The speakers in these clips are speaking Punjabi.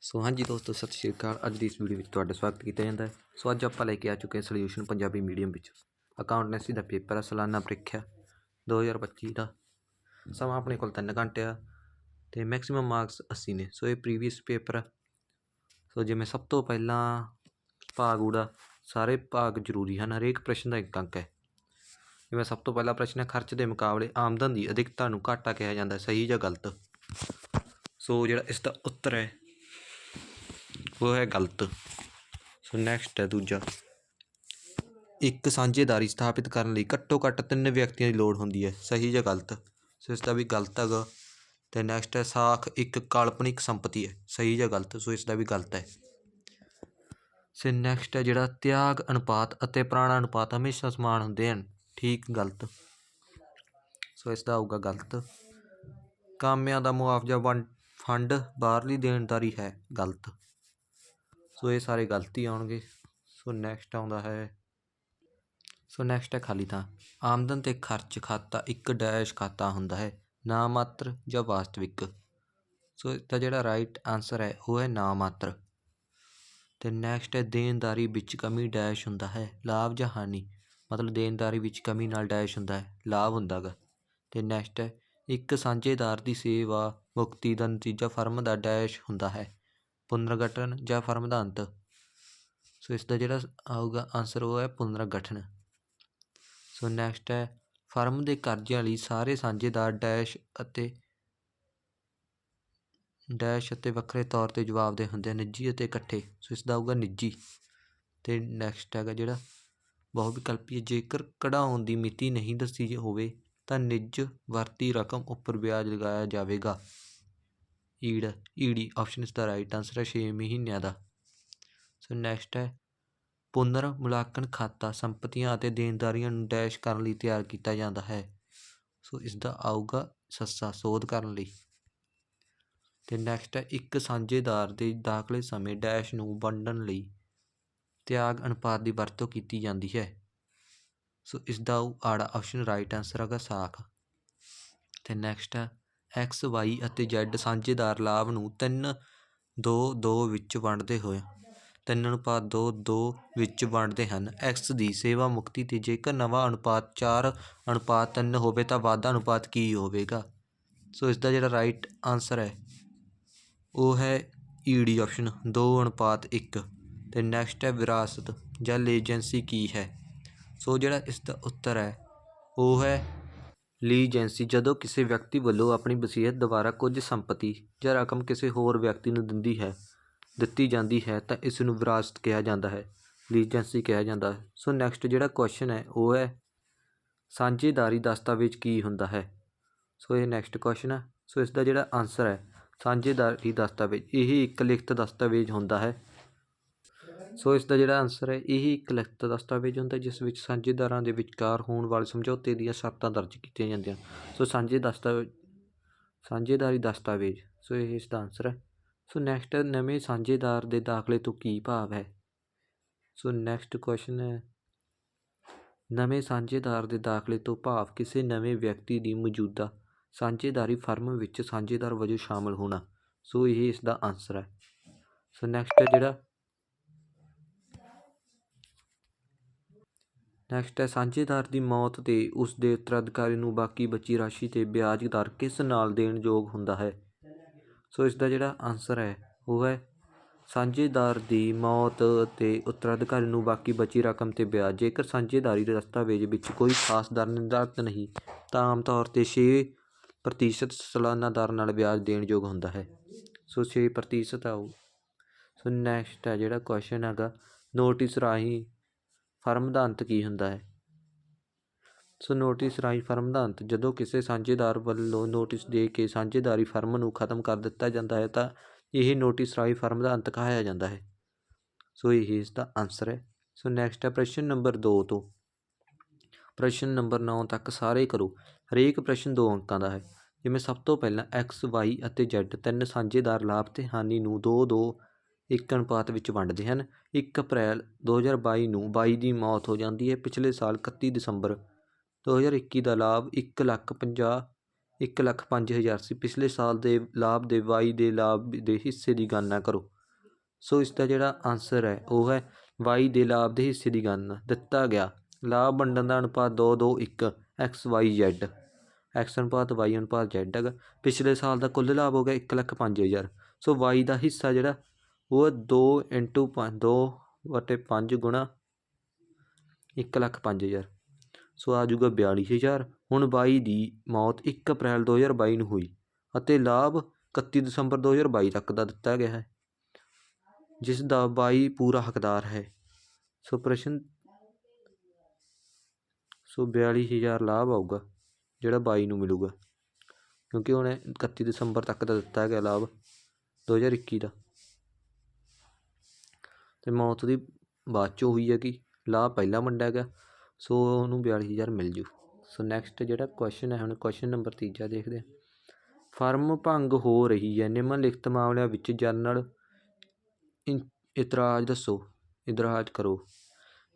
ਸੋ ਹਾਂਜੀ ਦੋਸਤੋ, ਸਤਿ ਸ਼੍ਰੀ ਅਕਾਲ। ਅੱਜ ਦੀ ਇਸ ਵੀਡੀਓ ਵਿੱਚ ਤੁਹਾਡਾ ਸਵਾਗਤ ਕੀਤਾ ਜਾਂਦਾ ਹੈ। ਸੋ ਅੱਜ ਆਪਾਂ ਲੈ ਕੇ ਆ ਚੁੱਕੇ ਹਾਂ ਸੋਲਿਊਸ਼ਨ ਪੰਜਾਬੀ ਮੀਡੀਅਮ ਵਿੱਚ। ਅਕਾਊਂਟੈਂਸੀ ਦਾ ਪੇਪਰ ਹੈ ਸਾਲਾਨਾ ਪ੍ਰੀਖਿਆ 2025 ਦਾ। ਸਮਾਂ ਆਪਣੇ ਕੋਲ 3 ਘੰਟੇ ਆ ਤੇ ਮੈਕਸਿਮਮ ਮਾਰਕਸ 80 ਨੇ। ਸੋ ਇਹ ਪ੍ਰੀਵੀਅਸ ਪੇਪਰ ਆ। ਸੋ ਜਿਵੇਂ ਸਭ ਤੋਂ ਪਹਿਲਾਂ ਭਾਗ ਊੜਾ, ਸਾਰੇ ਭਾਗ ਜ਼ਰੂਰੀ ਹਨ। ਹਰੇਕ ਪ੍ਰਸ਼ਨ ਦਾ ਇੱਕ ਅੰਕ ਹੈ। ਜਿਵੇਂ ਸਭ ਤੋਂ ਪਹਿਲਾ ਪ੍ਰਸ਼ਨ ਹੈ, ਖਰਚ ਦੇ ਮੁਕਾਬਲੇ ਆਮਦਨ ਦੀ ਅਧਿਕਤਾ ਨੂੰ ਘਾਟਾ ਕਿਹਾ ਜਾਂਦਾ ਸਹੀ ਜਾਂ ਗਲਤ? ਸੋ ਜਿਹੜਾ ਇਸ ਦਾ ਉੱਤਰ ਹੈ ਉਹ ਹੈ ਗਲਤ। ਸੋ ਨੈਕਸਟ ਹੈ ਦੂਜਾ। ਇੱਕ ਸਾਂਝੇਦਾਰੀ ਸਥਾਪਿਤ ਕਰਨ ਲਈ ਘੱਟੋ ਘੱਟ ਤਿੰਨ ਵਿਅਕਤੀਆਂ ਦੀ ਲੋੜ ਹੁੰਦੀ ਹੈ। ਸਹੀ ਜਾਂ ਗਲਤ? ਸੋ ਇਸ ਦਾ ਵੀ ਗਲਤ ਹੈਗਾ। ਤੇ ਨੈਕਸਟ ਹੈ ਸਾਖ, ਇੱਕ ਕਾਲਪਨਿਕ ਸੰਪਤੀ ਹੈ। ਸਹੀ ਜਾਂ ਗਲਤ? ਸੋ ਇਸ ਦਾ ਵੀ ਗਲਤ ਹੈ। ਸੋ ਨੈਕਸਟ ਹੈ ਜਿਹੜਾ ਤਿਆਗ ਅਨੁਪਾਤ ਅਤੇ ਪ੍ਰਾਣ ਅਨੁਪਾਤ ਹਮੇਸ਼ਾ ਸਮਾਨ ਹੁੰਦੇ ਹਨ। ਠੀਕ, ਗਲਤ? ਸੋ ਇਸ ਦਾ ਆਊਗਾ ਗਲਤ। ਕਾਮਿਆਂ ਦਾ ਮੁਆਵਜ਼ਾ ਵੰਡ, ਫੰਡ ਬਾਹਰਲੀ ਦੇਣਦਾਰੀ ਹੈ। ਗਲਤ? ਸੋ ਇਹ ਸਾਰੇ ਗਲਤੀ ਆਉਣਗੇ। ਸੋ ਨੈਕਸਟ ਆਉਂਦਾ ਹੈ। ਸੋ ਨੈਕਸਟ ਹੈ ਖਾਲੀ ਥਾਂ। ਆਮਦਨ ਤੇ ਖਰਚ ਖਾਤਾ ਇੱਕ ਡੈਸ਼ ਖਾਤਾ ਹੁੰਦਾ ਹੈ। ਨਾ ਮਾਤਰ ਜਾਂ ਵਾਸਤਵਿਕ। ਸੋ ਇਸਦਾ ਜਿਹੜਾ ਰਾਈਟ ਆਨਸਰ ਹੈ, ਉਹ ਹੈ ਨਾ ਮਾਤਰ। ਤੇ ਨੈਕਸਟ ਹੈ ਦੇਣਦਾਰੀ ਵਿੱਚ ਕਮੀ ਡੈਸ਼ ਹੁੰਦਾ ਹੈ। ਲਾਭ ਜਾਂ ਹਾਨੀ। ਮਤਲਬ ਦੇਣਦਾਰੀ ਵਿੱਚ ਕਮੀ ਨਾਲ ਡੈਸ਼ ਹੁੰਦਾ ਹੈ। ਲਾਭ ਹੁੰਦਾ ਗਾ ਤੇ ਨੈਕਸਟ ਹੈ, ਇੱਕ ਸਾਂਝੇਦਾਰ ਦੀ ਸੇਵਾ, ਮੁਕਤੀ ਦਾ ਨਤੀਜਾ ਫਰਮ ਦਾ ਡੈਸ਼ ਹੁੰਦਾ ਹੈ। ਪੁਨਰਗਠਨ ਜਾਂ ਫਰਮ ਦਾ ਅੰਤ ਸੋ ਇਸ ਦਾ ਜਿਹੜਾ ਆਊਗਾ ਆਨਸਰ ਉਹ ਹੈ ਪੁਨਰਗਠਨ। ਸੋ ਨੈਕਸਟ ਹੈ, ਫਰਮ ਦੇ ਕਰਜ਼ਿਆਂ ਲਈ ਸਾਰੇ ਸਾਂਝੇਦਾਰ ਡੈਸ਼ ਅਤੇ ਡੈਸ਼ ਅਤੇ ਵੱਖਰੇ ਤੌਰ ਤੇ ਜਵਾਬਦੇ ਹੁੰਦੇ ਹਨ ਨਿੱਜੀ ਅਤੇ ਇਕੱਠੇ। ਸੋ ਇਸ ਦਾ ਆਊਗਾ ਨਿੱਜੀ। ਤੇ ਨੈਕਸਟ ਹੈਗਾ ਜਿਹੜਾ ਬਹੁ ਵਿਕਲਪੀ ਜੇਕਰ ਕਢਾਉਣ ਦੀ ਮਿਤੀ ਨਹੀਂ ਦੱਸੀ ਹੋਵੇ, ਤਾਂ ਨਿੱਜ ਵਰਤੀ ਰਕਮ ਉੱਪਰ ਵਿਆਜ ਲਗਾਇਆ ਜਾਵੇਗਾ। ਈੜ, ਈੜੀ ਆਪਸ਼ਨ ਇਸ ਦਾ ਰਾਈਟ ਆਨਸਰ ਹੈ 6 ਮਹੀਨਿਆਂ ਦਾ। ਸੋ ਨੈਕਸਟ ਹੈ, ਪੁਨਰ ਮੁਲਾਂਕਣ ਖਾਤਾ ਸੰਪਤੀਆਂ ਅਤੇ ਦੇਣਦਾਰੀਆਂ ਨੂੰ ਡੈਸ਼ ਕਰਨ ਲਈ ਤਿਆਰ ਕੀਤਾ ਜਾਂਦਾ ਹੈ। ਸੋ ਇਸ ਦਾ ਆਊਗਾ ਸੱਸਾ, ਸੋਧ ਕਰਨ ਲਈ। ਤੇ ਨੈਕਸਟ ਹੈ, ਇੱਕ ਸਾਂਝੇਦਾਰ ਦੇ ਦਾਖਲੇ ਸਮੇਂ ਡੈਸ਼ ਨੂੰ ਵੰਡਣ ਲਈ ਤਿਆਗ ਅਨੁਪਾਤ ਦੀ ਵਰਤੋਂ ਕੀਤੀ ਜਾਂਦੀ ਹੈ। ਸੋ ਇਸ ਦਾ ਆੜਾ ਆਪਸ਼ਨ ਰਾਈਟ ਆਨਸਰ ਹੈਗਾ ਸਾਖ। ਤੇ ਨੈਕਸਟ ਹੈ ਐਕਸ ਵਾਈ ਅਤੇ ਜੈੱਡ ਸਾਂਝੇਦਾਰ ਲਾਭ ਨੂੰ 3 2 2 ਵਿੱਚ ਵੰਡਦੇ ਹੋਏ, ਤਿੰਨ ਅਨੁਪਾਤ 2 2 ਵਿੱਚ ਵੰਡਦੇ ਹਨ। ਐਕਸ ਦੀ ਸੇਵਾ ਮੁਕਤੀ ਤੇ ਜੇਕਰ ਨਵਾਂ ਅਨੁਪਾਤ ਚਾਰ ਅਨੁਪਾਤ ਤਿੰਨ ਹੋਵੇ ਤਾਂ ਵਾਧਾ ਅਨੁਪਾਤ ਕੀ ਹੋਵੇਗਾ? ਸੋ ਇਸ ਦਾ ਜਿਹੜਾ ਰਾਈਟ ਆਨਸਰ ਹੈ, ਉਹ ਹੈ ਈ ਡੀ ਆਪਸ਼ਨ ਦੋ ਅਨੁਪਾਤ ਇੱਕ। ਤੇ ਨੈਕਸਟ ਹੈ ਵਿਰਾਸਤ ਜਾਂ ਲੇਜੈਂਸੀ ਕੀ ਹੈ? ਸੋ ਜਿਹੜਾ ਇਸ ਦਾ ਉੱਤਰ ਹੈ, ਉਹ ਹੈ ਲੀਜੈਂਸੀ ਜਦੋਂ ਕਿਸੇ ਵਿਅਕਤੀ ਵੱਲੋਂ ਆਪਣੀ ਵਸੀਅਤ ਦੁਆਰਾ ਕੁਝ ਸੰਪਤੀ ਜਾਂ ਰਕਮ ਕਿਸੇ ਹੋਰ ਵਿਅਕਤੀ ਨੂੰ ਦਿੰਦੀ ਹੈ, ਦਿੱਤੀ ਜਾਂਦੀ ਹੈ ਤਾਂ ਇਸ ਨੂੰ ਵਿਰਾਸਤ ਕਿਹਾ ਜਾਂਦਾ ਹੈ ਲੀਜੈਂਸੀ ਕਿਹਾ ਜਾਂਦਾ ਹੈ। ਸੋ ਨੈਕਸਟ ਜਿਹੜਾ ਕੁਐਸਚਨ ਹੈ, ਉਹ ਹੈ ਸਾਂਝੇਦਾਰੀ ਦਸਤਾਵੇਜ਼ ਕੀ ਹੁੰਦਾ ਹੈ? ਸੋ ਇਹ ਨੈਕਸਟ ਕੁਐਸਚਨ ਹੈ। ਸੋ ਇਸ ਦਾ ਜਿਹੜਾ ਆਨਸਰ ਹੈ, ਸਾਂਝੇਦਾਰੀ ਦਸਤਾਵੇਜ਼, ਇਹ ਇੱਕ ਲਿਖਤ ਦਸਤਾਵੇਜ਼ ਹੁੰਦਾ ਹੈ। ਸੋ ਇਸ ਦਾ ਜਿਹੜਾ ਆਨਸਰ ਹੈ, ਇਹ ਇੱਕ ਲਿਖਤ ਦਸਤਾਵੇਜ਼ ਹੁੰਦਾ ਜਿਸ ਵਿੱਚ ਸਾਂਝੇਦਾਰਾਂ ਦੇ ਵਿਚਕਾਰ ਹੋਣ ਵਾਲੇ ਸਮਝੌਤੇ ਦੀਆਂ ਸ਼ਰਤਾਂ ਦਰਜ ਕੀਤੀਆਂ ਜਾਂਦੀਆਂ ਸੋ ਸਾਂਝੇ ਦਸਤਾਵੇਜ਼ ਸਾਂਝੇਦਾਰੀ ਦਸਤਾਵੇਜ਼, ਸੋ ਇਹ ਇਸ ਦਾ ਆਨਸਰ ਹੈ। ਸੋ ਨੈਕਸਟ ਨਵੇਂ ਸਾਂਝੇਦਾਰ ਦੇ ਦਾਖਲੇ ਤੋਂ ਕੀ ਭਾਵ ਹੈ? ਸੋ ਨੈਕਸਟ ਕੁਐਸਚਨ ਹੈ, ਨਵੇਂ ਸਾਂਝੇਦਾਰ ਦੇ ਦਾਖਲੇ ਤੋਂ ਭਾਵ ਕਿਸੇ ਨਵੇਂ ਵਿਅਕਤੀ ਦੀ ਮੌਜੂਦਾ ਸਾਂਝੇਦਾਰੀ ਫਰਮ ਵਿੱਚ ਸਾਂਝੇਦਾਰ ਵਜੋਂ ਸ਼ਾਮਲ ਹੋਣਾ। ਸੋ ਇਹ ਇਸ ਦਾ ਆਨਸਰ ਹੈ। ਸੋ ਨੈਕਸਟ ਹੈ ਜਿਹੜਾ ਨੈਕਸਟ ਹੈ, ਸਾਂਝੇਦਾਰ ਦੀ ਮੌਤ ਤੇ ਉਸ ਦੇ ਉੱਤਰਾਧਿਕਾਰੀ ਨੂੰ ਬਾਕੀ ਬਚੀ ਰਾਸ਼ੀ ਤੇ ਵਿਆਜ ਦਰ ਕਿਸ ਨਾਲ ਦੇਣ ਯੋਗ ਹੁੰਦਾ ਹੈ? ਸੋ ਇਸ ਦਾ ਜਿਹੜਾ ਆਨਸਰ ਹੈ, ਉਹ ਹੈ ਸਾਂਝੇਦਾਰ ਦੀ ਮੌਤ ਤੇ ਉੱਤਰਾਧਿਕਾਰੀ ਨੂੰ ਬਾਕੀ ਬਚੀ ਰਕਮ ਤੇ ਵਿਆਜ। ਜੇਕਰ ਸਾਂਝੇਦਾਰੀ ਦੇ ਦਸਤਾਵੇਜ਼ ਵਿੱਚ ਕੋਈ ਖਾਸ ਦਰ ਨਿਰਧਾਰਤ ਨਹੀਂ, ਤਾਂ ਆਮ ਤੌਰ ਤੇ 6 ਪ੍ਰਤੀਸ਼ਤ ਸਾਲਾਨਾ ਦਰ ਨਾਲ ਵਿਆਜ ਦੇਣ ਯੋਗ ਹੁੰਦਾ ਹੈ। ਸੋ 6 ਪ੍ਰਤੀਸ਼ਤ ਆਊ ਸੋ ਨੈਕਸਟ ਹੈ ਜਿਹੜਾ ਕੁਐਸਚਨ ਹੈਗਾ ਨੋਟਿਸ ਰਾਹੀਂ ਫਰਮ ਦਾ ਅੰਤ ਕੀ ਹੁੰਦਾ ਹੈ? ਸੋ ਨੋਟਿਸ ਰਾਈ ਫਰਮ ਦਾ ਅੰਤ ਜਦੋਂ ਕਿਸੇ ਸਾਂਝੇਦਾਰ ਵੱਲੋਂ ਨੋਟਿਸ ਦੇ ਕੇ ਸਾਂਝੇਦਾਰੀ ਫਰਮ ਨੂੰ ਖਤਮ ਕਰ ਦਿੱਤਾ ਜਾਂਦਾ ਹੈ, ਤਾਂ ਇਹ ਨੋਟਿਸ ਰਾਹੀਂ ਫਰਮ ਦਾ ਅੰਤ ਕਹਾਇਆ ਜਾਂਦਾ ਹੈ। ਸੋ ਇਹ ਇਸ ਦਾ ਆਨਸਰ ਹੈ। ਸੋ ਨੈਕਸਟ ਹੈ ਪ੍ਰਸ਼ਨ ਨੰਬਰ 2 ਤੋਂ। ਪ੍ਰਸ਼ਨ ਨੰਬਰ 9 ਤੱਕ ਸਾਰੇ ਕਰੋ। ਹਰੇਕ ਪ੍ਰਸ਼ਨ ਦੋ ਅੰਕਾਂ ਦਾ ਹੈ। ਜਿਵੇਂ ਸਭ ਤੋਂ ਪਹਿਲਾਂ x, y ਅਤੇ z ਤਿੰਨ ਸਾਂਝੇਦਾਰ ਲਾਭ ਤੇ ਹਾਨੀ ਨੂੰ 2 2 ਇੱਕ ਅਨੁਪਾਤ ਵਿੱਚ ਵੰਡਦੇ ਹਨ। ਇੱਕ ਅਪ੍ਰੈਲ 2022 ਨੂੰ ਬਾਈ ਦੀ ਮੌਤ ਹੋ ਜਾਂਦੀ ਹੈ। ਪਿਛਲੇ ਸਾਲ 31 ਦਸੰਬਰ 2021 ਦਾ ਲਾਭ ਇੱਕ ਲੱਖ ਪੰਜਾਹ, ਇੱਕ ਲੱਖ ਪੰਜ ਹਜ਼ਾਰ ਸੀ। ਪਿਛਲੇ ਸਾਲ ਦੇ ਲਾਭ ਦੇ y ਦੇ ਲਾਭ ਦੇ ਹਿੱਸੇ ਦੀ ਗਣਨਾ ਕਰੋ। ਸੋ ਇਸ ਦਾ ਜਿਹੜਾ ਆਨਸਰ ਹੈ ਉਹ ਹੈ y ਦੇ ਲਾਭ ਦੇ ਹਿੱਸੇ ਦੀ ਗਣਨਾ। ਦਿੱਤਾ ਗਿਆ। ਲਾਭ ਵੰਡਣ ਦਾ ਅਨੁਪਾਤ 2 2 1 x, y, z ਐਕਸ ਅਨੁਪਾਤ ਵਾਈ ਅਨੁਪਾਤ, z ਹੈਗਾ ਪਿਛਲੇ ਸਾਲ ਦਾ ਕੁੱਲ ਲਾਭ ਹੋ ਗਿਆ ਇੱਕ ਲੱਖ ਪੰਜ ਹਜ਼ਾਰ। ਸੋ ਵਾਈ ਦਾ ਹਿੱਸਾ ਜਿਹੜਾ ਉਹ ਦੋ ਇੰਟੂ ਪੰਜ ਦੋ ਅਤੇ ਪੰਜ ਗੁਣਾ ਇੱਕ ਲੱਖ ਪੰਜ ਹਜ਼ਾਰ। ਸੋ ਆ ਜਾਊਗਾ ਬਿਆਲੀ ਹਜ਼ਾਰ। ਹੁਣ ਬਾਈ ਦੀ ਮੌਤ 1 ਅਪ੍ਰੈਲ 2022 ਨੂੰ ਹੋਈ ਅਤੇ ਲਾਭ 31 ਦਸੰਬਰ 2022 ਤੱਕ ਦਾ ਦਿੱਤਾ ਗਿਆ ਹੈ, ਜਿਸ ਦਾ ਬਾਈ ਪੂਰਾ ਹੱਕਦਾਰ ਹੈ। ਸੋ ਪ੍ਰਸ਼ਨ, ਸੋ ਬਿਆਲੀ ਹਜ਼ਾਰ ਲਾਭ ਆਊਗਾ, ਜਿਹੜਾ ਬਾਈ ਨੂੰ ਮਿਲੂਗਾ, ਕਿਉਂਕਿ ਉਹਨੇ 31 ਦਸੰਬਰ ਤੱਕ ਦਾ ਦਿੱਤਾ ਗਿਆ ਲਾਭ 2021 ਦਾ। ਅਤੇ ਮੌਤ ਦੀ ਬਾਅਦ ਚੋਂ ਹੋਈ ਹੈ ਕਿ ਲਾਭ ਪਹਿਲਾਂ ਵੰਡਿਆ ਗਿਆ ਸੋ ਉਹਨੂੰ ਬਿਆਲੀ ਹਜ਼ਾਰ ਮਿਲ ਜੂ। ਸੋ ਨੈਕਸਟ ਜਿਹੜਾ ਕੁਐਸਚਨ ਹੈ, ਹੁਣ ਕੁਐਸਚਨ ਨੰਬਰ ਤੀਜਾ ਦੇਖਦੇ ਹਾਂ। ਫਰਮ ਭੰਗ ਹੋ ਰਹੀ ਹੈ ਨਿਮਨ ਲਿਖਤ ਮਾਮਲਿਆਂ ਵਿੱਚ ਜਨਰਲ ਇਨ- ਇਤਰਾਜ਼ ਦੱਸੋ, ਇਤਰਾਜ਼ ਕਰੋ।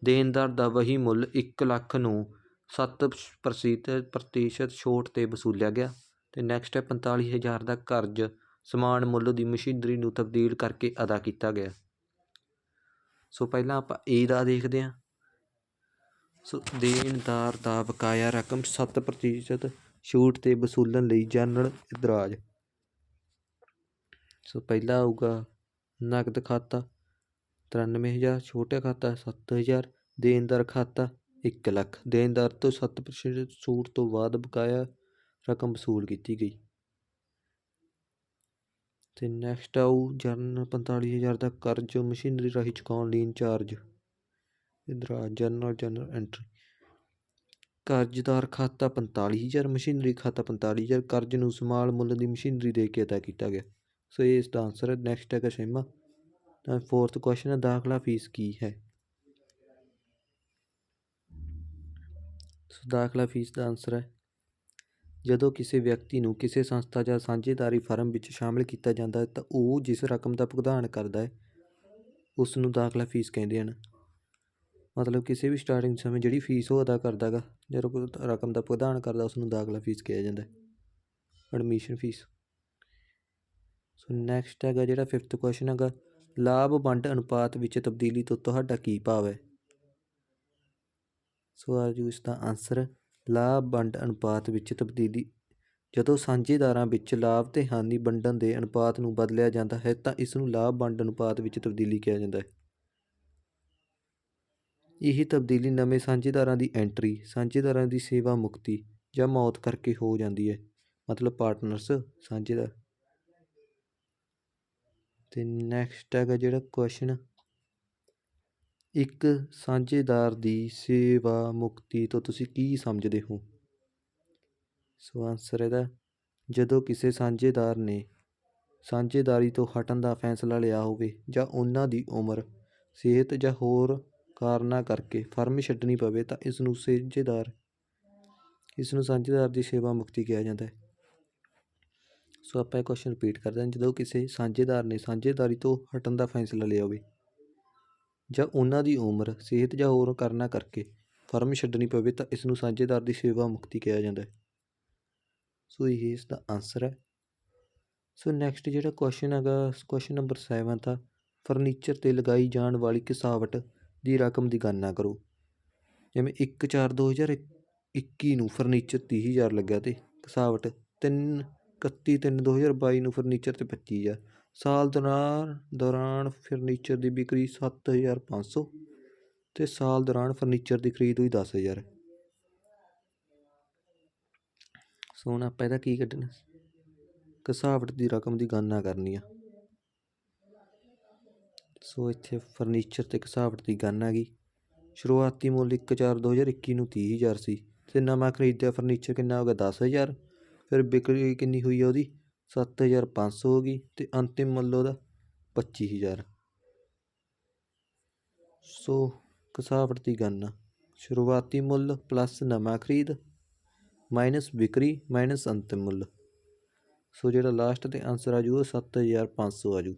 ਦੇਣਦਾਰ ਦਾ ਵਹੀ ਮੁੱਲ 1 ਲੱਖ ਨੂੰ 7 ਪ੍ਰਤੀਸ਼ਤ ਪ੍ਰਤੀਸ਼ਤ ਛੋਟ ਤੇ ਵਸੂਲਿਆ ਗਿਆ ਤੇ ਨੈਕਸਟ ਹੈ 45000 ਦਾ ਕਰਜ਼, ਸਮਾਨ ਮੁੱਲ ਦੀ ਮਸ਼ੀਨਰੀ ਨੂੰ ਤਬਦੀਲ ਕਰਕੇ ਅਦਾ ਕੀਤਾ ਗਿਆ। ਸੋ ਪਹਿਲਾਂ ਆਪਾਂ ਏ ਦਾ ਦੇਖਦੇ ਹਾਂ। ਸੋ ਦੇਣਦਾਰ ਦਾ ਬਕਾਇਆ ਰਕਮ 7% ਛੂਟ ਤੇ ਵਸੂਲਣ ਲਈ ਜਨਰਲ ਇਤਰਾਜ਼। ਸੋ ਪਹਿਲਾ ਆਊਗਾ ਨਕਦ ਖਾਤਾ 93000 ਛੋਟਾ ਖਾਤਾ 7000 ਦੇਣਦਾਰ ਖਾਤਾ 1 ਲੱਖ। ਦੇਣਦਾਰ ਤੋਂ 7% ਛੂਟ ਤੋਂ ਬਾਅਦ ਬਕਾਇਆ ਰਕਮ ਵਸੂਲ ਕੀਤੀ ਗਈ। ਅਤੇ ਨੈਕਸਟ ਆਊ ਜਨਰਲ 45000 ਦਾ ਕਰਜ਼ ਮਸ਼ੀਨਰੀ ਰਾਹੀਂ ਚੁਕਾਉਣ ਲਈ ਇੰਚਾਰਜ। ਇਤਰਾਜ਼ ਜਨਰਲ ਜਨਰਲ ਐਂਟਰੀ ਕਰਜ਼ਦਾਰ ਖਾਤਾ 45000 ਮਸ਼ੀਨਰੀ ਖਾਤਾ 45000 ਕਰਜ਼ ਨੂੰ ਸਮਾਲ ਮੁੱਲ ਦੀ ਮਸ਼ੀਨਰੀ ਦੇ ਕੇ ਅਦਾ ਕੀਤਾ ਗਿਆ। ਸੋ ਇਹ ਇਸ ਦਾ ਆਨਸਰ ਹੈ। ਨੈਕਸਟ ਹੈਗਾ ਛੇਵਾਂ ਤਾਂ ਫੋਰਥ ਕੁਐਸਚਨ ਹੈ, ਦਾਖਲਾ ਫੀਸ ਕੀ ਹੈ? ਸੋ ਦਾਖਲਾ ਫੀਸ ਦਾ ਆਨਸਰ ਹੈ। ਜਦੋਂ ਕਿਸੇ ਵਿਅਕਤੀ ਨੂੰ ਕਿਸੇ ਸੰਸਥਾ ਜਾਂ ਸਾਂਝੇਦਾਰੀ ਫਰਮ ਵਿੱਚ ਸ਼ਾਮਲ ਕੀਤਾ ਜਾਂਦਾ ਹੈ ਤਾਂ ਉਹ ਜਿਸ ਰਕਮ ਦਾ ਭੁਗਤਾਨ ਕਰਦਾ ਹੈ ਉਸ ਨੂੰ ਦਾਖਲਾ ਫੀਸ ਕਹਿੰਦੇ ਹਨ। ਮਤਲਬ ਕਿਸੇ ਵੀ ਸਟਾਰਟਿੰਗ ਸਮੇਂ ਜਿਹੜੀ ਫੀਸ ਉਹ ਅਦਾ ਕਰਦਾ ਗਾ ਜਦੋਂ ਕੋਈ ਰਕਮ ਦਾ ਭੁਗਤਾਨ ਕਰਦਾ ਉਸ ਨੂੰ ਦਾਖਲਾ ਫੀਸ ਕਿਹਾ ਜਾਂਦਾ ਐਡਮਿਸ਼ਨ ਫੀਸ ਸੋ ਨੈਕਸਟ ਹੈਗਾ ਜਿਹੜਾ ਫਿਫਥ ਕੁਐਸਚਨ ਹੈਗਾ, ਲਾਭ ਵੰਡ ਅਨੁਪਾਤ ਵਿੱਚ ਤਬਦੀਲੀ ਤੋਂ ਤੁਹਾਡਾ ਕੀ ਭਾਵ ਹੈ? ਸੋ ਆਜੂ ਇਸ ਦਾ ਆਨਸਰ ਲਾਭ ਵੰਡ ਅਨੁਪਾਤ ਵਿੱਚ ਤਬਦੀਲੀ। ਜਦੋਂ ਸਾਂਝੇਦਾਰਾਂ ਵਿੱਚ ਲਾਭ ਅਤੇ ਹਾਨੀ ਵੰਡਣ ਦੇ ਅਨੁਪਾਤ ਨੂੰ ਬਦਲਿਆ ਜਾਂਦਾ ਹੈ, ਤਾਂ ਇਸ ਨੂੰ ਲਾਭ ਵੰਡ ਅਨੁਪਾਤ ਵਿੱਚ ਤਬਦੀਲੀ ਕਿਹਾ ਜਾਂਦਾ ਹੈ। ਇਹ ਤਬਦੀਲੀ ਨਵੇਂ ਸਾਂਝੇਦਾਰਾਂ ਦੀ ਐਂਟਰੀ, ਸਾਂਝੇਦਾਰਾਂ ਦੀ ਸੇਵਾ ਮੁਕਤੀ ਜਾਂ ਮੌਤ ਕਰਕੇ ਹੋ ਜਾਂਦੀ ਹੈ। ਮਤਲਬ ਪਾਰਟਨਰਸ, ਸਾਂਝੇਦਾਰ। ਤੇ ਨੈਕਸਟ ਹੈਗਾ ਜਿਹੜਾ ਕੁਐਸਚਨ ਇੱਕ ਸਾਂਝੇਦਾਰ ਦੀ ਸੇਵਾ ਮੁਕਤੀ ਤੋਂ ਤੁਸੀਂ ਕੀ ਸਮਝਦੇ ਹੋ? ਸੋ ਆਨਸਰ ਇਹਦਾ ਜਦੋਂ ਕਿਸੇ ਸਾਂਝੇਦਾਰ ਨੇ ਸਾਂਝੇਦਾਰੀ ਤੋਂ ਹਟਣ ਦਾ ਫੈਸਲਾ ਲਿਆ ਹੋਵੇ ਜਾਂ ਉਹਨਾਂ ਦੀ ਉਮਰ, ਸਿਹਤ ਜਾਂ ਹੋਰ ਕਾਰਨਾਂ ਕਰਕੇ ਫਰਮ ਛੱਡਣੀ ਪਵੇ ਤਾਂ ਇਸ ਨੂੰ ਸਾਂਝੇਦਾਰ ਇਸ ਨੂੰ ਸਾਂਝੇਦਾਰ ਦੀ ਸੇਵਾ ਮੁਕਤੀ ਕਿਹਾ ਜਾਂਦਾ ਹੈ। ਸੋ ਆਪਾਂ ਇਹ ਕੁਐਸਚਨ ਰਿਪੀਟ ਕਰਦੇ ਹਾਂ, ਜਦੋਂ ਕਿਸੇ ਸਾਂਝੇਦਾਰ ਨੇ ਸਾਂਝੇਦਾਰੀ ਤੋਂ ਹਟਣ ਦਾ ਫੈਸਲਾ ਲਿਆ ਹੋਵੇ ਜਾਂ ਉਹਨਾਂ ਦੀ ਉਮਰ, ਸਿਹਤ ਜਾਂ ਹੋਰ ਕਾਰਨਾਂ ਕਰਕੇ ਫਰਮ ਛੱਡਣੀ ਪਵੇ ਤਾਂ ਇਸ ਨੂੰ ਸਾਂਝੇਦਾਰ ਦੀ ਸੇਵਾ ਮੁਕਤੀ ਕਿਹਾ ਜਾਂਦਾ ਹੈ। ਸੋ ਇਹ ਇਸ ਦਾ ਆਨਸਰ ਹੈ। ਸੋ ਨੈਕਸਟ ਜਿਹੜਾ ਕੁਐਸਚਨ ਹੈਗਾ ਕੁਐਸਚਨ ਨੰਬਰ 7 ਤਾਂ ਫਰਨੀਚਰ ਤੇ ਲਗਾਈ ਜਾਣ ਵਾਲੀ ਕਿਸਾਵਟ ਦੀ ਰਕਮ ਦੀ ਗਣਨਾ ਕਰੋ। ਜਿਵੇਂ 1 4 2021 ਨੂੰ ਫਰਨੀਚਰ 30000 ਲੱਗਿਆ ਤੇ ਕਿਸਾਵਟ 3 31 3 2022 ਨੂੰ ਫਰਨੀਚਰ ਤੇ 25000 ਸਾਲ ਦੌਰਾਨ ਦੌਰਾਨ ਫਰਨੀਚਰ ਦੀ ਵਿਕਰੀ ਸੱਤ ਹਜ਼ਾਰ ਪੰਜ ਸੌ ਅਤੇ ਸਾਲ ਦੌਰਾਨ ਫਰਨੀਚਰ ਦੀ ਖਰੀਦ ਹੋਈ ਦਸ 10000 ਸੋ ਹੁਣ ਆਪਾਂ ਇਹਦਾ ਕੀ ਕੱਢਣਾ? ਕਸਾਵਟ ਦੀ ਰਕਮ ਦੀ ਗਣਨਾ ਕਰਨੀ ਆ। ਸੋ ਇੱਥੇ ਫਰਨੀਚਰ ਤੇ ਕਸਾਵਟ ਦੀ ਗਣਨਾ ਗਈ ਸ਼ੁਰੂਆਤੀ ਮੁੱਲ 1 4 2021 ਨੂੰ 30000 ਸੀ ਤੇ ਨਵਾਂ ਖਰੀਦਿਆ ਫਰਨੀਚਰ ਕਿੰਨਾ ਹੋ ਗਿਆ 10000 ਫਿਰ ਵਿਕਰੀ ਕਿੰਨੀ ਹੋਈ ਆ ਉਹਦੀ? 7500 ਹੋ ਗਈ ਅਤੇ ਅੰਤਿਮ ਮੁੱਲ ਉਹਦਾ ਪੱਚੀ ਹਜ਼ਾਰ। ਸੋ ਕਸਾਵਟ ਦੀ ਗਣਨਾ ਸ਼ੁਰੂਆਤੀ ਮੁੱਲ ਪਲੱਸ ਨਵਾਂ ਖਰੀਦ ਮਾਈਨਸ ਵਿਕਰੀ ਮਾਈਨਸ ਅੰਤਿਮ ਮੁੱਲ। ਸੋ ਜਿਹੜਾ ਲਾਸਟ ਤੇ ਆਨਸਰ ਆ ਜੂ, ਉਹ 7500 ਆ ਜੂ।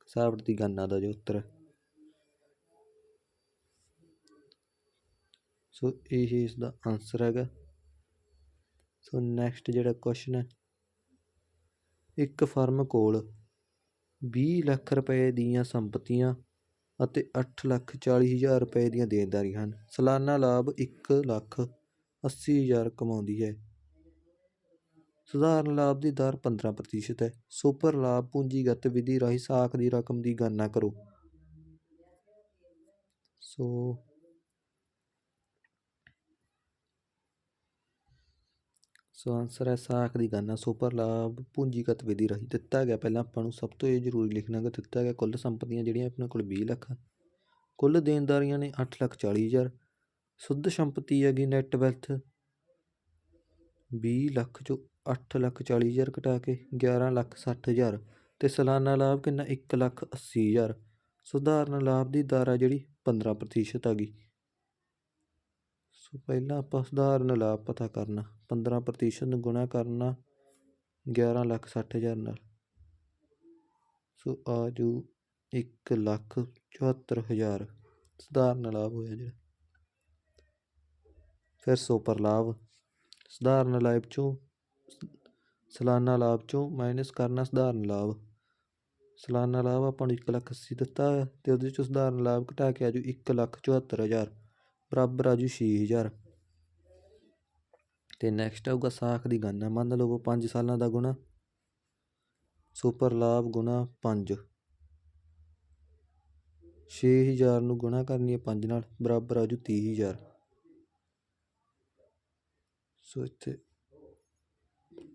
ਕਸਾਵਟ ਦੀ ਗਣਨਾ ਦਾ ਜੋ ਉੱਤਰ। ਸੋ ਇਹ ਇਸ ਦਾ ਆਨਸਰ ਹੈਗਾ। ਸੋ ਨੈਕਸਟ ਜਿਹੜਾ ਕੁਐਸਚਨ ਹੈ ਇੱਕ ਫਰਮ ਕੋਲ ਵੀਹ ਲੱਖ ਰੁਪਏ ਦੀਆਂ ਸੰਪਤੀਆਂ ਅਤੇ ਅੱਠ ਲੱਖ 40 ਹਜ਼ਾਰ ਰੁਪਏ ਦੀਆਂ ਦੇਣਦਾਰੀਆਂ ਹਨ। ਸਾਲਾਨਾ ਲਾਭ ਇੱਕ ਲੱਖ 80 ਹਜ਼ਾਰ ਕਮਾਉਂਦੀ ਹੈ। ਸਧਾਰਨ ਲਾਭ ਦੀ ਦਰ 15% ਹੈ। ਸੁਪਰ ਲਾਭ ਪੂੰਜੀਗਤ ਵਿਧੀ ਰਾਹੀਂ ਸਾਖ ਦੀ ਰਕਮ ਦੀ ਗਣਨਾ ਕਰੋ। ਸੋ ਸੋ ਆਨਸਰ ਹੈ ਸਾਖ ਦੀ ਗਣਨਾ ਸੁਪਰ ਲਾਭ ਪੂੰਜੀਗਤ ਵਿਧੀ ਰਾਹੀਂ ਦਿੱਤਾ ਗਿਆ। ਪਹਿਲਾਂ ਆਪਾਂ ਨੂੰ ਸਭ ਤੋਂ ਇਹ ਜ਼ਰੂਰੀ ਲਿਖਣਾ ਕਿ ਦਿੱਤਾ ਗਿਆ ਕੁੱਲ ਸੰਪਤੀਆਂ ਜਿਹੜੀਆਂ ਆਪਣੇ ਕੋਲ 20 ਲੱਖ ਕੁੱਲ ਦੇਣਦਾਰੀਆਂ ਨੇ 8 ਲੱਖ 40 ਹਜ਼ਾਰ। ਸੁੱਧ ਸੰਪਤੀ ਹੈਗੀ ਨੈਟ ਵੈਲਥ 20 ਲੱਖ ਚੋਂ 8 ਲੱਖ 40 ਹਜ਼ਾਰ ਘਟਾ ਕੇ 11 ਲੱਖ 60 ਹਜ਼ਾਰ। ਤੇ ਸਾਲਾਨਾ ਲਾਭ ਕਿੰਨਾ? 1 ਲੱਖ 80 ਹਜ਼ਾਰ। ਸੁਧਾਰਨ ਲਾਭ ਦੀ ਦਰ ਆ ਜਿਹੜੀ 15% ਆ ਗਈ। ਸੋ ਪਹਿਲਾਂ ਆਪਾਂ ਸਧਾਰਨ ਲਾਭ ਪਤਾ ਕਰਨਾ 15% ਨੂੰ ਗੁਣਾ ਕਰਨਾ 11 ਲੱਖ 60 ਹਜ਼ਾਰ ਨਾਲ। ਸੋ ਆ ਜੂ 1 ਲੱਖ 74 ਹਜ਼ਾਰ। ਸਧਾਰਨ ਲਾਭ ਹੋਇਆ ਜਿਹੜਾ। ਫਿਰ ਸੁਪਰ ਲਾਭ। ਸਧਾਰਨ ਲਾਭ ਚੋਂ, ਸਾਲਾਨਾ ਲਾਭ ਚੋਂ ਮਾਈਨਸ ਕਰਨਾ ਸਧਾਰਨ ਲਾਭ। ਸਾਲਾਨਾ ਲਾਭ ਆਪਾਂ ਨੂੰ 1 ਲੱਖ 80 ਦਿੱਤਾ ਹੈ ਤੇ ਉਹਦੇ ਚੋਂ ਸਧਾਰਨ ਲਾਭ ਘਟਾ ਕੇ ਆ ਆਜੂ 1 ਲੱਖ 74 ਹਜ਼ਾਰ। ਬਰਾਬਰ ਆਜੂ 6000 ਤੇ ਨੈਕਸਟ ਆਊਗਾ ਸਾਖ ਦੀ ਗਣਨਾ ਮੰਨ ਲਵੋ 5 ਸਾਲਾਂ ਦਾ ਗੁਣਾ। ਸੁਪਰ ਲਾਭ ਗੁਣਾ 5 6000 ਨੂੰ ਗੁਣਾ ਕਰਨੀ ਹੈ 5 ਨਾਲ। ਬਰਾਬਰ ਆ ਆਜੂ 30000 ਸੋ ਇੱਥੇ